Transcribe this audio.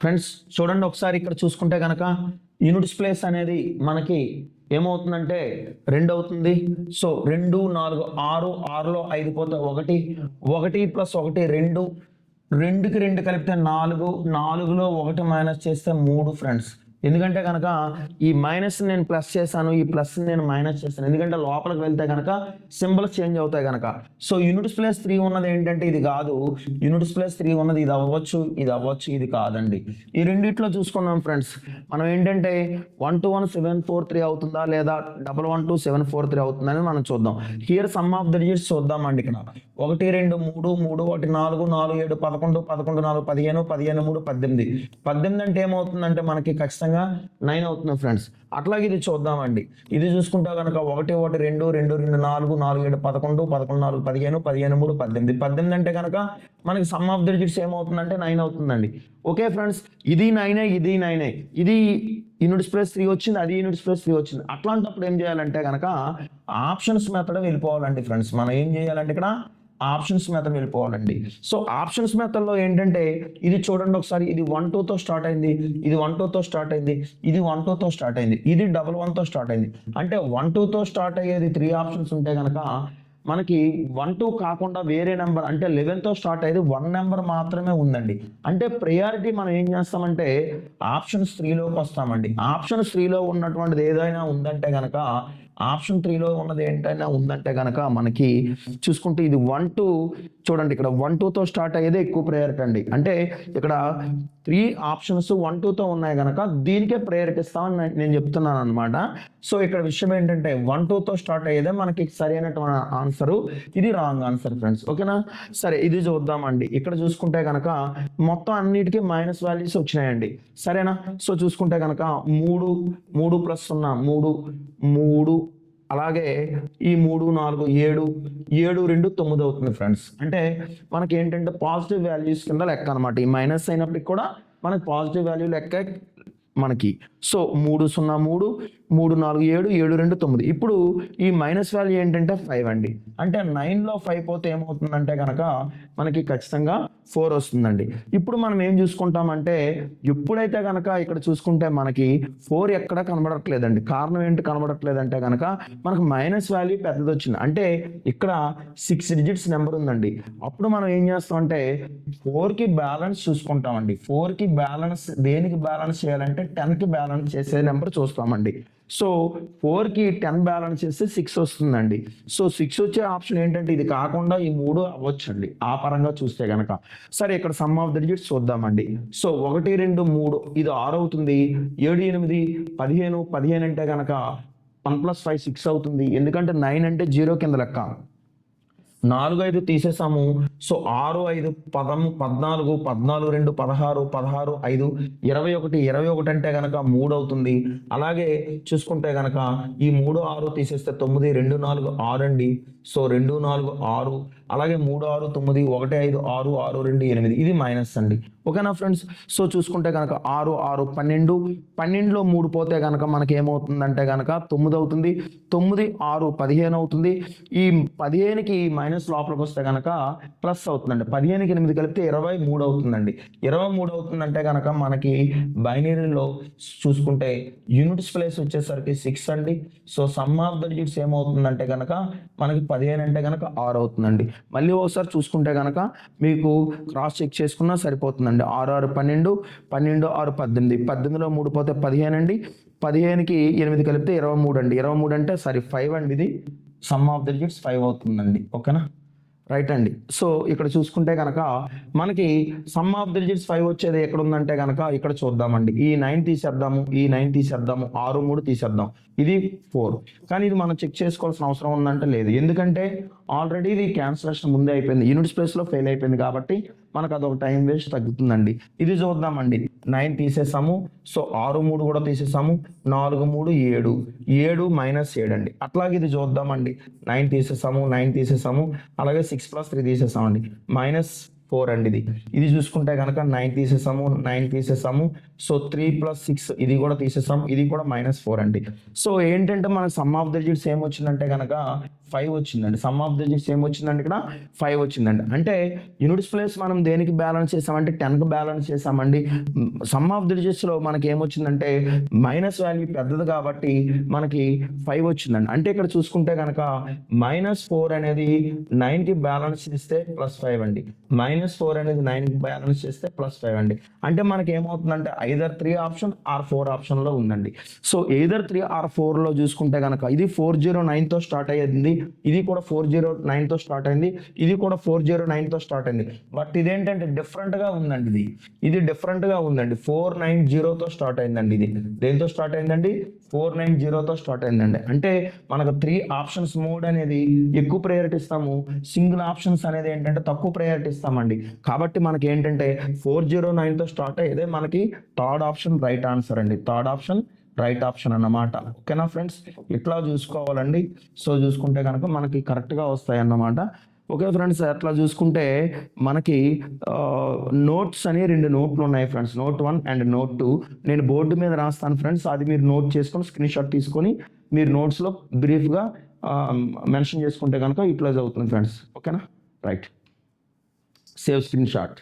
Friends చూడండి ఒకసారి ఇక్కడ చూసుకుంటే కనుక యూనిట్స్ ప్లేస్ అనేది మనకి ఏమవుతుందంటే రెండు అవుతుంది సో రెండు నాలుగు ఆరు ఆరులో ఐదు పోతే ఒకటి ఒకటి ప్లస్ ఒకటి రెండు. రెండుకి రెండు కలిపితే నాలుగు నాలుగులో ఒకటి మైనస్ చేస్తే మూడు ఫ్రెండ్స్ ఎందుకంటే కనుక ఈ మైనస్ నేను ప్లస్ చేశాను ఈ ప్లస్ నేను మైనస్ చేశాను. ఎందుకంటే లోపలికి వెళ్తే కనుక సింబల్స్ చేంజ్ అవుతాయి కనుక. సో యూనిట్స్ ప్లేస్ త్రీ ఉన్నది ఏంటంటే ఇది కాదు. యూనిట్స్ ప్లేస్ త్రీ ఉన్నది ఇది అవ్వచ్చు ఇది అవ్వచ్చు ఇది కాదండి. ఈ రెండిట్లో చూసుకున్నాం ఫ్రెండ్స్ మనం ఏంటంటే one two one seven four three అవుతుందా లేదా double one two seven four three అవుతుందని మనం చూద్దాం. Here sum of the digits చూద్దామండి ఇక్కడ. ఒకటి రెండు మూడు మూడు ఒకటి నాలుగు నాలుగు ఏడు పదకొండు పదకొండు నాలుగు పదిహేను పదిహేను మూడు పద్దెనిమిది. పద్దెనిమిది అంటే ఏమవుతుందంటే మనకి ఖచ్చితంగా నైన్ అవుతుంది ఫ్రెండ్స్ అట్లాగే ఇది చూద్దామండి. ఇది చూసుకుంటే కనుక ఒకటి ఒకటి రెండు రెండు రెండు నాలుగు నాలుగు ఏడు పదకొండు పదకొండు నాలుగు పదిహేను పదిహేను మూడు పద్దెనిమిది. పద్దెనిమిది అంటే కనుక మనకి సమ్ ఆఫ్ ద డిజిట్స్ ఏమవుతుందంటే నైన్ అవుతుందండి. ఓకే ఫ్రెండ్స్ ఇది నైనే ఇది నైనే ఇది యూనిట్స్ ప్లస్ త్రీ వచ్చింది అది యూనిట్స్ ప్లస్ త్రీ వచ్చింది. అట్లాంటప్పుడు ఏం చేయాలంటే కనుక ఆప్షన్స్ మెథడ్ వెళ్ళిపోవాలండి ఫ్రెండ్స్ మనం ఏం చేయాలంటే ఇక్కడ ఆప్షన్స్ మెథడ్ వెళ్ళిపోవాలండి. సో ఆప్షన్స్ మెథడ్లో ఏంటంటే ఇది చూడండి ఒకసారి ఇది వన్ టూతో స్టార్ట్ అయింది ఇది వన్ టూతో స్టార్ట్ అయింది ఇది వన్ టూతో స్టార్ట్ అయింది ఇది డబల్ వన్తో స్టార్ట్ అయింది. అంటే వన్ టూతో స్టార్ట్ అయ్యేది త్రీ ఆప్షన్స్ ఉంటే కనుక మనకి వన్ టూ కాకుండా వేరే నెంబర్ అంటే లెవెన్తో స్టార్ట్ అయ్యేది వన్ నెంబర్ మాత్రమే ఉందండి. అంటే ప్రయారిటీ మనం ఏం చేస్తామంటే ఆప్షన్స్ త్రీలోకి వస్తామండి. ఆప్షన్స్ త్రీలో ఉన్నటువంటిది ఏదైనా ఉందంటే కనుక ఆప్షన్ త్రీలో ఉన్నది ఏంటైనా ఉందంటే కనుక మనకి చూసుకుంటే ఇది వన్ టూ చూడండి ఇక్కడ వన్ టూతో స్టార్ట్ అయ్యేదే ఎక్కువ ప్రయారిటీ అండి. అంటే ఇక్కడ త్రీ ఆప్షన్స్ వన్ టూతో ఉన్నాయి కనుక దీనికే ప్రయారిటిస్తామని నేను- చెప్తున్నాను అనమాట సో ఇక్కడ విషయం ఏంటంటే వన్ టూతో స్టార్ట్ అయ్యేదే మనకి సరైనటువంటి ఆన్సరు ఇది రాంగ్ ఆన్సర్ ఫ్రెండ్స్ ఓకేనా? సరే ఇది చూద్దామండి. ఇక్కడ చూసుకుంటే కనుక మొత్తం అన్నిటికీ మైనస్ వాల్యూస్ వచ్చినాయండి. సరేనా? సో చూసుకుంటే కనుక మూడు మూడు ప్లస్ సున్నా మూడు మూడు అలాగే ఈ మూడు నాలుగు ఏడు ఏడు రెండు తొమ్మిది అవుతుంది ఫ్రెండ్స్ అంటే మనకి ఏంటంటే పాజిటివ్ వాల్యూస్ కింద లెక్క అనమాట ఈ మైనస్ అయినప్పటికి కూడా మనకి పాజిటివ్ వాల్యూ లెక్క మనకి. సో మూడు సున్నా మూడు మూడు నాలుగు ఏడు ఏడు రెండు తొమ్మిది. ఇప్పుడు ఈ మైనస్ వాల్యూ ఏంటంటే ఫైవ్ అండి. అంటే నైన్లో ఫైవ్ పోతే ఏమవుతుందంటే కనుక మనకి ఖచ్చితంగా ఫోర్ వస్తుందండి. ఇప్పుడు మనం ఏం చూసుకుంటామంటే ఎప్పుడైతే కనుక ఇక్కడ చూసుకుంటే మనకి ఫోర్ ఎక్కడ కనబడట్లేదండి. కారణం ఏంటి కనబడట్లేదంటే కనుక మనకు మైనస్ వాల్యూ పెద్దది వచ్చింది అంటే ఇక్కడ సిక్స్ డిజిట్స్ నెంబర్ ఉందండి. అప్పుడు మనం ఏం చేస్తామంటే ఫోర్కి బ్యాలెన్స్ చూసుకుంటామండి. ఫోర్కి బ్యాలెన్స్ దేనికి బ్యాలెన్స్ చేయాలంటే టెన్కి బ్యాలెన్స్ చేసే నెంబర్ చూస్తామండి. సో ఫోర్కి టెన్ బ్యాలెన్స్ చేస్తే సిక్స్ వస్తుందండి. సో సిక్స్ వచ్చే ఆప్షన్ ఏంటంటే ఇది కాకుండా ఈ మూడు అవ్వచ్చండి. ఆ పరంగా చూస్తే కనుక సరే ఇక్కడ సమ్ ఆఫ్ ద డిజిట్స్ చూద్దామండి. సో ఒకటి రెండు మూడు ఇది ఆరు అవుతుంది. ఏడు ఎనిమిది పదిహేను పదిహేను అంటే కనుక వన్ ప్లస్ ఫైవ్ సిక్స్ అవుతుంది. ఎందుకంటే నైన్ అంటే జీరో కింద లెక్క. నాలుగు ఐదు తీసేసాము. సో ఆరు ఐదు పదం పద్నాలుగు పద్నాలుగు రెండు పదహారు పదహారు ఐదు ఇరవై ఒకటి ఇరవై ఒకటి అంటే కనుక మూడు అవుతుంది అలాగే చూసుకుంటే కనుక ఈ మూడు ఆరు తీసేస్తే తొమ్మిది రెండు నాలుగు ఆరు అండి. సో రెండు నాలుగు ఆరు అలాగే మూడు ఆరు తొమ్మిది ఒకటి ఐదు ఆరు ఆరు రెండు ఎనిమిది. ఇది మైనస్ అండి. ఓకేనా ఫ్రెండ్స్ సో చూసుకుంటే కనుక ఆరు ఆరు పన్నెండు పన్నెండులో మూడు పోతే కనుక మనకి ఏమవుతుందంటే కనుక తొమ్మిది అవుతుంది తొమ్మిది ఆరు పదిహేను అవుతుంది ఈ పదిహేనుకి మైనస్ లోపలికి వస్తే కనుక ప్లస్ అవుతుందండి. పదిహేనుకి ఎనిమిది కలిపితే ఇరవై మూడు అవుతుందండి ఇరవై మూడు అవుతుందంటే కనుక మనకి బైనరీలో చూసుకుంటే యూనిట్స్ ప్లేస్ వచ్చేసరికి సిక్స్ అండి. So sum of the digits ఏమవుతుందంటే కనుక మనకి పదిహేను అంటే కనుక ఆరు అవుతుందండి మళ్ళీ ఒకసారి చూసుకుంటే కనుక మీకు క్రాస్ చెక్ చేసుకున్నా సరిపోతుందండి. ఆరు ఆరు పన్నెండు పన్నెండు ఆరు పద్దెనిమిది. పద్దెనిమిదిలో మూడు పోతే పదిహేను అండి. పదిహేనుకి ఎనిమిది కలిపితే ఇరవై మూడు అండి. ఇరవై మూడు అంటే సారీ ఫైవ్ అండి ఇది. Sum of the digits five అవుతుందండి. ఓకేనా? రైట్ అండి. సో ఇక్కడ చూసుకుంటే కనుక మనకి sum of the digits five వచ్చేది ఎక్కడ ఉందంటే కనుక ఇక్కడ చూద్దామండి. ఈ నైన్ తీసేద్దాము ఈ నైన్ తీసేద్దాము ఆరు మూడు తీసేద్దాం. ఇది ఫోర్ కానీ ఇది మనం చెక్ చేసుకోవాల్సిన అవసరం ఉందంటే లేదు. ఎందుకంటే ఆల్రెడీ ఇది క్యాన్సలేషన్ ముందే అయిపోయింది. యూనిట్ స్పేస్లో ఫెయిల్ అయిపోయింది కాబట్టి మనకు అదొక టైం వేస్ట్ తగ్గుతుందండి. ఇది చూద్దామండి. నైన్ తీసేసాము. సో ఆరు మూడు కూడా తీసేసాము. నాలుగు మూడు ఏడు. ఏడు మైనస్ ఏడు అండి. అట్లాగే ఇది చూద్దామండి. నైన్ తీసేసాము నైన్ తీసేసాము. అలాగే సిక్స్ ప్లస్ త్రీ తీసేసామండి. మైనస్ ఫోర్ అండి ఇది. ఇది చూసుకుంటే కనుక నైన్ తీసేసాము నైన్ తీసేసాము. సో త్రీ ప్లస్ సిక్స్ ఇది కూడా తీసేసాము. ఇది కూడా మైనస్ ఫోర్ అండి. సో ఏంటంటే మన సమ్ ఆఫ్ ద డిజిట్స్ ఏం వచ్చిందంటే కనుక ఫైవ్ వచ్చిందండి. సమ్ ఆఫ్ ద డిజిట్స్ ఏం వచ్చిందండి ఇక్కడ ఫైవ్ వచ్చిందండి. అంటే యూనిట్స్ ప్లేస్ మనం దేనికి బ్యాలెన్స్ చేసామంటే టెన్కి బ్యాలెన్స్ చేసామండి. సమ్ ఆఫ్ ద డిజిట్స్లో మనకి ఏమొచ్చిందంటే మైనస్ వాల్యూ పెద్దది కాబట్టి మనకి ఫైవ్ వచ్చిందండి. అంటే ఇక్కడ చూసుకుంటే కనుక మైనస్ ఫోర్ అనేది నైన్కి బ్యాలెన్స్ చేస్తే ప్లస్ ఫైవ్ అండి. మైనస్ ఫోర్ అనేది నైన్కి బ్యాలెన్స్ చేస్తే ప్లస్ ఫైవ్ అండి. అంటే మనకి ఏమవుతుందంటే either three option or four ఆప్షన్లో ఉందండి. సో ఏదర్ త్రీ ఆర్ ఫోర్లో చూసుకుంటే కనుక ఇది ఫోర్ జీరో నైన్తో స్టార్ట్ అయ్యింది. ఇది కూడా ఫోర్ జీరో నైన్తో స్టార్ట్ అయింది. ఇది కూడా ఫోర్ జీరో నైన్తో స్టార్ట్ అయింది. బట్ ఇదేంటంటే డిఫరెంట్గా ఉందండి ఇది. ఇది డిఫరెంట్గా ఉందండి. ఫోర్ నైన్ జీరోతో స్టార్ట్ అయిందండి ఇది. దేంతో స్టార్ట్ అయిందండి? ఫోర్ నైన్ జీరోతో స్టార్ట్ అయిందండి. అంటే మనకు త్రీ ఆప్షన్స్ మోడ్ అనేది ఎక్కువ ప్రయారిటీ ఇస్తాము. సింగిల్ ఆప్షన్స్ అనేది ఏంటంటే తక్కువ ప్రయారిటీ ఇస్తామండి. కాబట్టి మనకి ఏంటంటే ఫోర్ జీరో నైన్తో స్టార్ట్ అయ్యేదే మనకి థర్డ్ ఆప్షన్ రైట్ ఆన్సర్ అండి. థర్డ్ ఆప్షన్ రైట్ ఆప్షన్ అన్నమాట. ఓకేనా ఫ్రెండ్స్ ఇట్లా చూసుకోవాలండి. సో చూసుకుంటే కనుక మనకి కరెక్ట్గా వస్తాయి అన్నమాట ఓకే ఫ్రెండ్స్ అట్లా చూసుకుంటే మనకి నోట్స్ అని రెండు నోట్లు ఉన్నాయి friends note one and note two నేను బోర్డు మీద రాస్తాను ఫ్రెండ్స్ అది మీరు నోట్ చేసుకొని స్క్రీన్ షాట్ తీసుకొని మీరు నోట్స్లో బ్రీఫ్గా మెన్షన్ చేసుకుంటే కనుక యూటిలైజ్ అవుతుంది ఫ్రెండ్స్ ఓకేనా రైట్ సేవ్ స్క్రీన్ షాట్